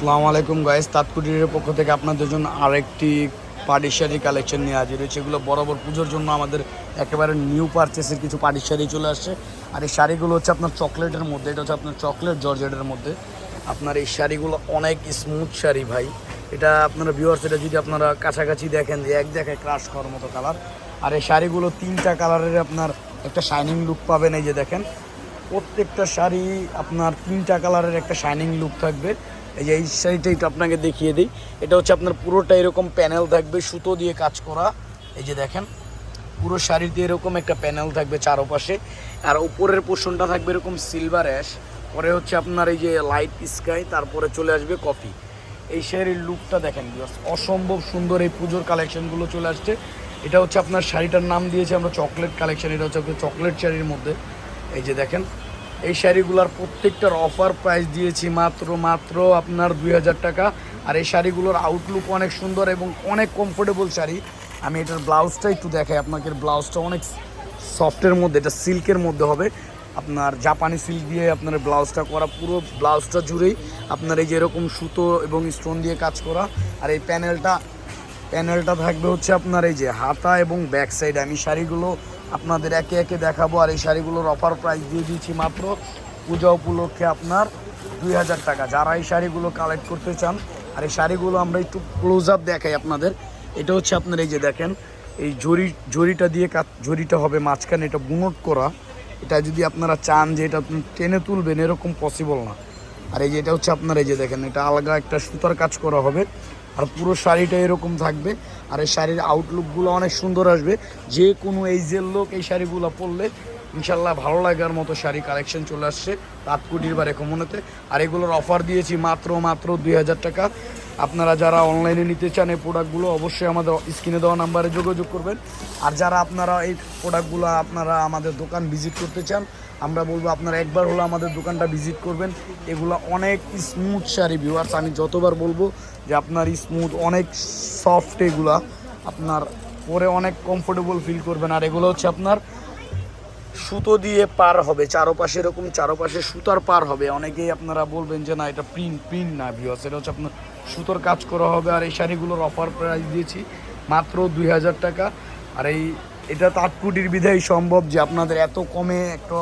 আসসালামু আলাইকুম গাইস তাৎকুটির পক্ষ থেকে আপনাদের জন্য আরেকটি পাটি শাড়ি কালেকশন নিয়ে হাজির হয়েছে। এগুলো বরাবর পুজোর জন্য আমাদের একেবারে নিউ পারচেসের কিছু পাটি শাড়ি চলে আসছে। আর এই শাড়িগুলো হচ্ছে আপনার চকলেটের মধ্যে, এটা হচ্ছে আপনার চকলেট জর্জেটের মধ্যে। আপনার এই শাড়িগুলো অনেক স্মুথ শাড়ি ভাই। এটা আপনারা ভিউয়ার্স এটা যদি আপনারা কাছাকাছি দেখেন, যে এক দেখায় ক্রাশ করার মতো কালার আর এই শাড়িগুলো তিনটা কালারের আপনার একটা শাইনিং লুক পাবেন, এই যে দেখেন। প্রত্যেকটা শাড়ি আপনার তিনটা কালারের একটা শাইনিং লুক থাকবে। এই যে এই শাড়িটা একটু আপনাকে দেখিয়ে দিই। এটা হচ্ছে আপনার পুরোটা এরকম প্যানেল থাকবে, সুতো দিয়ে কাজ করা। এই যে দেখেন, পুরো শাড়িতে এরকম একটা প্যানেল থাকবে চারপাশে। আর উপরের পোর্শনটা থাকবে এরকম সিলভার অ্যাশ পরে হচ্ছে আপনার এই যে লাইট স্কাই তারপরে চলে আসবে কফি এই শাড়ির লুকটা দেখেন অসম্ভব সুন্দর এই পুজোর কালেকশনগুলো চলে আসছে। এটা হচ্ছে আপনার শাড়িটার নাম দিয়েছে আমরা চকলেট কালেকশন এটা হচ্ছে আপনার চকলেট শাড়ির মধ্যে। এই যে দেখেন এই শাড়িগুলোর প্রত্যেকটার অফার প্রাইস দিয়েছি মাত্র মাত্র আপনার দুই হাজার টাকা। আর এই শাড়িগুলোর আউটলুক অনেক সুন্দর এবং অনেক কমফোর্টেবল শাড়ি। আমি এটার ব্লাউজটা একটু দেখাই, আপনাকে ব্লাউজটা অনেক সফটের মধ্যে, এটা সিল্কের মধ্যে হবে। আপনার জাপানি সিল্ক দিয়ে আপনার ব্লাউজটা করা, পুরো ব্লাউজটা জুড়েই আপনার এই যে এরকম সুতো এবং স্টোন দিয়ে কাজ করা। আর এই প্যানেলটা প্যানেলটা থাকবে হচ্ছে আপনার এই যে হাতা এবং ব্যাক সাইড আমি শাড়িগুলো আপনাদের একে একে দেখাবো আর এই শাড়িগুলোর অফার প্রাইস দিয়ে দিয়েছি মাত্র পূজা উপলক্ষে আপনার দুই হাজার টাকা। যারা এই শাড়িগুলো কালেক্ট করতে চান, আর এই শাড়িগুলো আমরা একটু ক্লোজ আপ দেখাই আপনাদের। এটা হচ্ছে আপনার এই যে দেখেন, এই জরি জরিটা দিয়ে জরিটা হবে মাঝখানে, এটা বুনট করা। এটা যদি আপনারা চান যে এটা আপনি টেনে তুলবেন, এরকম পসিবল না। আর এই যে এটা হচ্ছে আপনার এই যে দেখেন, এটা আলাদা একটা সুতার কাজ করা হবে। আর পুরো শাড়িটা এরকম থাকবে। আর এই শাড়ির আউটলুকগুলো অনেক সুন্দর আসবে। যে কোনো এইজের লোক এই শাড়িগুলো পরলে ইনশাল্লাহ ভালো লাগার মতো শাড়ি কালেকশন চলে আসছে তাঁতকুটির বা রেকমনেতে আর এগুলোর অফার দিয়েছি মাত্র মাত্র দুই হাজার টাকা। আপনারা যারা অনলাইনে নিতে চান এই প্রোডাক্টগুলো অবশ্যই আমাদের স্ক্রিনে দেওয়া নাম্বারে যোগাযোগ করবেন। আর যারা আপনারা এই প্রোডাক্টগুলো আপনারা আমাদের দোকান ভিজিট করতে চান, আমরা বলব আপনারা একবার হলো আমাদের দোকানটা ভিজিট করবেন। এগুলো অনেক স্মুথ শাড়ি ভিউয়ার্স আমি যতবার বলব যে আপনার স্মুথ অনেক সফট এগুলা আপনার পরে অনেক কমফোর্টেবল ফিল করবেন। আর এগুলো হচ্ছে আপনার সুতো দিয়ে পার হবে। চারোপাশে এরকম চারোপাশে সুতার পার হবে। অনেকেই আপনারা বলবেন যে, না, এটা প্রিন্ট প্রিন্ট না ভিউয়ার্স এটা হচ্ছে আপনার সুতোর কাজ করা হবে। আর এই শাড়িগুলোর অফার প্রাইস দিয়েছি মাত্র দুই হাজার টাকা। আর এই, এটা তাঁতকুটির বিধায় সম্ভব যে আপনাদের এত কমে একটা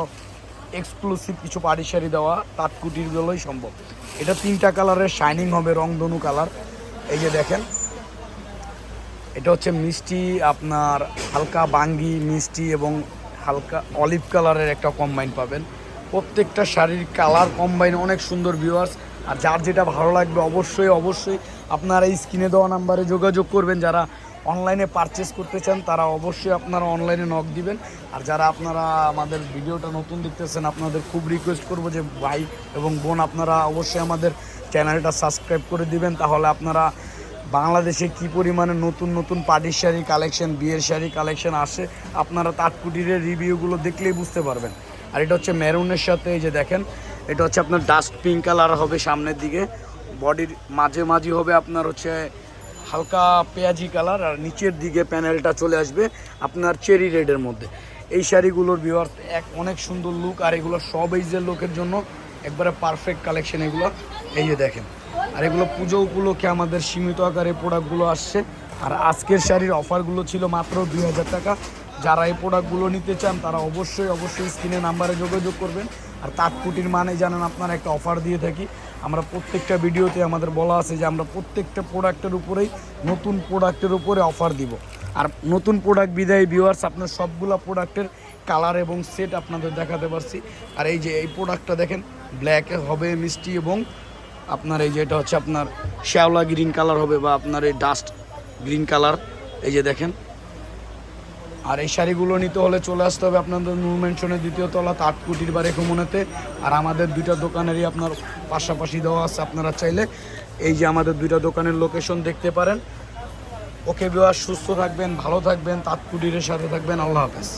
এক্সক্লুসিভ কিছু পাড়ি শাড়ি দেওয়া তাঁতকুটির গুলোই সম্ভব। এটা তিনটা কালারের শাইনিং হবে, রংধনু কালার এই যে দেখেন, এটা হচ্ছে মিষ্টি, আপনার হালকা বাঙ্গি, মিষ্টি এবং হালকা অলিভ কালারের একটা কম্বাইন পাবেন। প্রত্যেকটা শাড়ির কালার কম্বাইন অনেক সুন্দর ভিউয়ার্স আর যার যেটা ভালো লাগবে অবশ্যই অবশ্যই আপনারা এই স্ক্রিনে দেওয়া নাম্বারে যোগাযোগ করবেন। যারা অনলাইনে পারচেস করতে চান, তারা অবশ্যই আপনারা অনলাইনে নক দিবেন। আর যারা আপনারা আমাদের ভিডিওটা নতুন দেখতেছেন, আপনাদের খুব রিকোয়েস্ট করব যে ভাই এবং বোন, আপনারা অবশ্যই আমাদের চ্যানেলটা সাবস্ক্রাইব করে দিবেন, তাহলে আপনারা বাংলাদেশে কি পরিমাণে নতুন নতুন পাটির শাড়ি কালেকশন বিয়ের শাড়ি কালেকশন আসে, আপনারা তাঁতকুটিরের রিভিউগুলো দেখলেই বুঝতে পারবেন। আর এটা হচ্ছে মেরুনের সাথে, এই যে দেখেন, এটা হচ্ছে আপনার ডাস্ট পিঙ্ক কালার হবে সামনের দিকে। বডির মাঝে মাঝে হবে আপনার হচ্ছে হালকা পেঁয়াজি কালার আর নিচের দিকে প্যানেলটা চলে আসবে আপনার চেরি রেডের মধ্যে। এই শাড়িগুলোর ভিওয়ার এক অনেক সুন্দর লুক আর এগুলো সব এইজের লোকের জন্য একবারে পারফেক্ট কালেকশন এগুলো। এই যে দেখেন, আর এগুলো পুজো উপলক্ষে আমাদের সীমিত আকারে প্রোডাক্টগুলো আসছে। আর আজকের শাড়ির অফারগুলো ছিল মাত্র দুই হাজার টাকা। যারা এই প্রোডাক্টগুলো নিতে চান, তারা অবশ্যই অবশ্যই স্ক্রিনে নাম্বারে যোগাযোগ করবেন। আর তাঁতকুটির মানে জানেন, আপনারা একটা অফার দিয়ে থাকি। আমরা প্রত্যেকটা ভিডিওতে আমাদের বলা আছে যে আমরা প্রত্যেকটা প্রোডাক্টের উপরেই নতুন প্রোডাক্টের উপরে অফার দিব। আর নতুন প্রোডাক্ট বিদায় ভিউয়ার্স, আপনার সবগুলা প্রোডাক্টের কালার এবং সেট আপনাদের দেখাতে পারছি। আর এই যে এই প্রোডাক্টটা দেখেন ব্ল্যাক হবে, মিষ্টি এবং আপনার এই যে এটা হচ্ছে আপনার শ্যাওলা গ্রিন কালার হবে বা আপনার এই ডাস্ট গ্রিন কালার এই যে দেখেন আর এই শাড়িগুলো নিতে হলে চলে আসতে হবে আপনাদের নূর মেনশনের দ্বিতীয় তলা তাঁত কুটির বারে কমনাতে আর আমাদের দুইটা দোকানেরই আপনার পাশাপাশি দেওয়া আছে আপনারা চাইলে। এই যে আমাদের দুইটা দোকানের লোকেশন দেখতে পারেন। ওকে বিবাহ সুস্থ থাকবেন, ভালো থাকবেন, তাঁত কুটিরের সাথে থাকবেন। আল্লাহ হাফেজ।